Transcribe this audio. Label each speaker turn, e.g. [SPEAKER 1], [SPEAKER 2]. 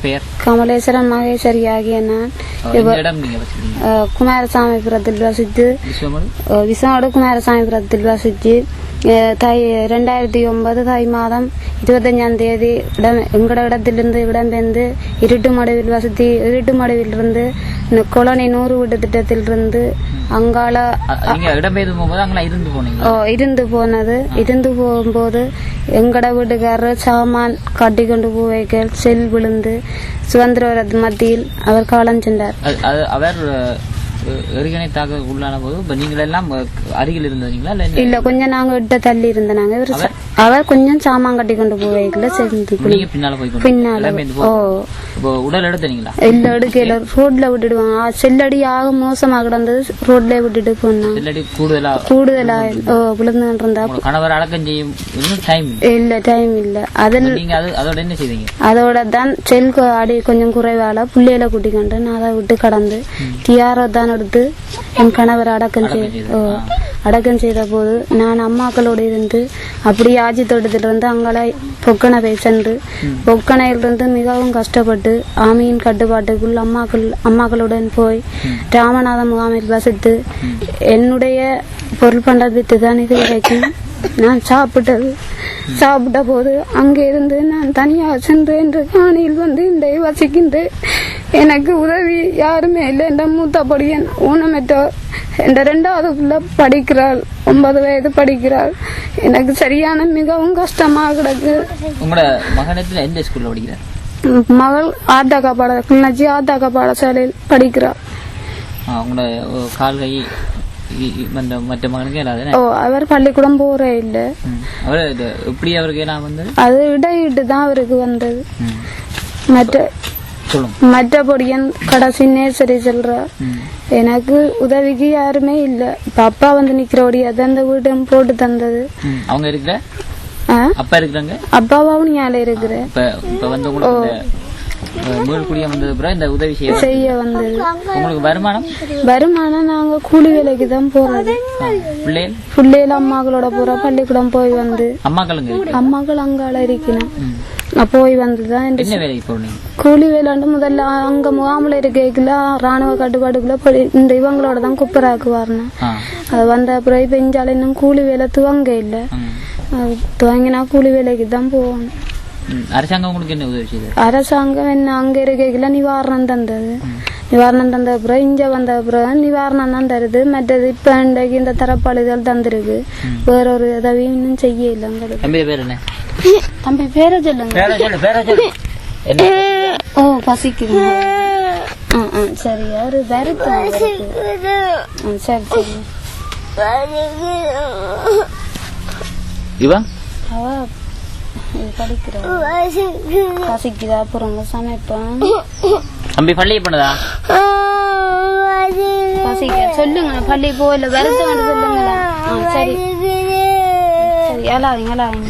[SPEAKER 1] பெயர்
[SPEAKER 2] கமலேஸ்வரன் மகேஸ்வரி ஆகிய நான் அஹ், குமாரசாமிபுரத்தில் வசித்து
[SPEAKER 1] விஸ்வமணி
[SPEAKER 2] அஹ், விசனோடு குமாரசாமிபுரத்தில் வசித்து தை ரெண்டாயிரத்தி ஒன்பது தை மாதம் இருபத்தஞ்சாம் தேதி இடம் எங்கட இடத்திலிருந்து இடம்பெயர்ந்து இருட்டு மடுவில் வசதி இருட்டு மடுவிலிருந்து இந்த கொலனி நூறு வீட்டு திட்டத்திலிருந்து அங்கால
[SPEAKER 1] இடம்பெயர்ந்து போகும்போது இருந்து
[SPEAKER 2] இருந்து போனது இருந்து போகும்போது எங்கட வீட்டுக்காரர் சாமான் கட்டி கொண்டு பூ வைக்க செல் விழுந்து சுதந்திர மத்தியில் அவர் காலம் சென்றார்.
[SPEAKER 1] அவர் அஹ், எறிகணை தாக்க உள்ளான போது இப்ப நீங்கள் எல்லாம் அருகில் இருந்தீங்களா இல்ல?
[SPEAKER 2] இல்ல கொஞ்சம் நாங்க விட்ட தள்ளி இருந்த நாங்க இவர் அவர்? கொஞ்சம் சாமான் கட்டி கொண்டு போவைக்கல சேர்ந்து
[SPEAKER 1] நீங்க பின்னால போய்
[SPEAKER 2] பின்னால ஓ.
[SPEAKER 1] உடல் எடுத்தீங்களா
[SPEAKER 2] இல்ல எடுக்கல ரோட்ல விட்டுடுவாங்க. செல்லடி ஆக மோசமா கிடந்தது. ரோட்ல விட்டுட்டு போனாங்க.
[SPEAKER 1] இல்லாட்டி கூடுதலா
[SPEAKER 2] கூடுதலா ஓ, இருந்தா
[SPEAKER 1] கணவர் அடக்கம் செய்யும் டைம்
[SPEAKER 2] இல்ல. டைம் இல்ல. அதில்
[SPEAKER 1] நீங்க அது அதோட என்ன செய்வீங்க?
[SPEAKER 2] அதோட தான் செல் அடி கொஞ்சம் குறைவால புள்ளையில கூட்டிக்கொண்டு நான் அதை விட்டு கடந்து டிஆர்ஓ தான் எடுத்து என் கணவர் அடக்கம் செய்து ஓ, அடக்கம் செய்த போது நான் அம்மாக்களோடு இருந்து அப்படியே ஆட்சி தோட்டத்திலிருந்து அங்கால பொக்கனை போய் சென்று பொக்கனையிலிருந்து மிகவும் கஷ்டப்பட்டு ஆமியின் கட்டுப்பாட்டுக்குள் அம்மாக்கள் அம்மாக்களுடன் போய் ராமநாத முகாமில் வசித்து என்னுடைய பொருள் பண்டத்தை தான் இது வரைக்கும் நான் சாப்பிட்டது. சாப்பிட்ட போது அங்கே இருந்து நான் தனியாக சென்று என்று காணியில் வந்து இந்த வசிக்கின்றேன். எனக்கு உதவி யாருமே இல்லை. என்ற மூத்த படியன் ஊனமற்றோர் என்ற ரெண்டாவது பிள்ளை படிக்கிறாள். ஒன்பது வயது படிக்கிறாள். எனக்கு சரியான மிகவும் கஷ்டமாக கிடக்கு.
[SPEAKER 1] உங்களோட மகனத்துல எந்த ஸ்கூல்ல படிக்கிறார்?
[SPEAKER 2] மகள் ஆத்தாக்கா பாட கிளிநொச்சி ஆத்தாக்கா பாடசாலையில் படிக்கிறாள்.
[SPEAKER 1] கால் கை மற்ற மகனுக்கு இல்லாத
[SPEAKER 2] ஓ அவர் பள்ளிக்கூடம் போறே இல்லை.
[SPEAKER 1] அவர் எப்படி அவருக்கு எல்லாம் வந்தது?
[SPEAKER 2] அது இடையிட்டு தான் அவருக்கு வந்தது. மற்ற மற்றபடியன் கடைசி நேசரி சொல்றார்
[SPEAKER 1] ம்.
[SPEAKER 2] எனக்கு உதவிக்கு யாருமே இல்ல. இப்ப அப்பா வந்து நிக்கிறோடியா அந்த வீடு போட்டு தந்தது.
[SPEAKER 1] அவங்க இருக்கிற? அப்பா இருக்கிறாங்க?
[SPEAKER 2] அப்பாவும் ஞால இருக்கிற
[SPEAKER 1] வந்தது பிறகு இந்த உதவி செய்ய
[SPEAKER 2] செய்ய வந்தது.
[SPEAKER 1] உங்களுக்கு வருமானம்?
[SPEAKER 2] வருமானம் நாங்க கூலி வேலைக்கு தான் போறது.
[SPEAKER 1] ஆ, பிள்ளைகள்?
[SPEAKER 2] பிள்ளைகள் அம்மாக்களோட பள்ளிக்கூடம் போய் வந்து.
[SPEAKER 1] அம்மாக்களுங்க
[SPEAKER 2] அம்மாக்கள் அங்கால இருக்கணும் போய் வந்துதான் கூலி வேலாண்டு முதல்ல அங்க முகாமில் இருக்கைக்குள்ள ராணுவ கட்டுப்பாடுக்குள்ள படி இந்த இவங்களோட தான் குப்பராக்கு வரணும்
[SPEAKER 1] ஆ.
[SPEAKER 2] அது வந்த அப்புறம் இப்ப இஞ்சால இன்னும் கூலி வேலை துவங்க இல்லை. துவங்கினா கூலி வேலைக்கு தான் போகணும்.
[SPEAKER 1] அரசாங்கம் உங்களுக்கு என்ன உதவி செய்தது
[SPEAKER 2] அரசாங்கம் என்ன அங்க இருக்கைக்குள்ள நிவாரணம் தந்தது நிவாரணம் தந்த அப்புறம் இங்க வந்த அப்புறம் நிவாரணம் தான் தருது மற்றது இப்ப இன்றைக்கு இந்த தரப்பாளிகள் தந்திருக்கு வேற ஒரு உதவியும் இன்னும் செய்ய இல்லை எங்களுக்கு
[SPEAKER 1] தம்பி பேர் என்ன
[SPEAKER 2] தம்பி பேரை சொல்லுங்க
[SPEAKER 1] பேர சொல்லு பேர சொல்லு என்ன
[SPEAKER 2] ஓ பசிக்குது ஆ ஆ சரி யாரு வருத்தம் அவருக்கு. ஆ, சரி சரி
[SPEAKER 1] இவன்
[SPEAKER 2] அவ இது படிக்கிறா பசிக்குதா சமைப்பேன்
[SPEAKER 1] தம்பி பள்ளியை பண்ணதா
[SPEAKER 2] பசிக்க? சொல்லுங்க பள்ளி போகல. வருத்தம் சொல்லுங்களா ஆ, சரி. சரி அழாதீங்க அழாதீங்க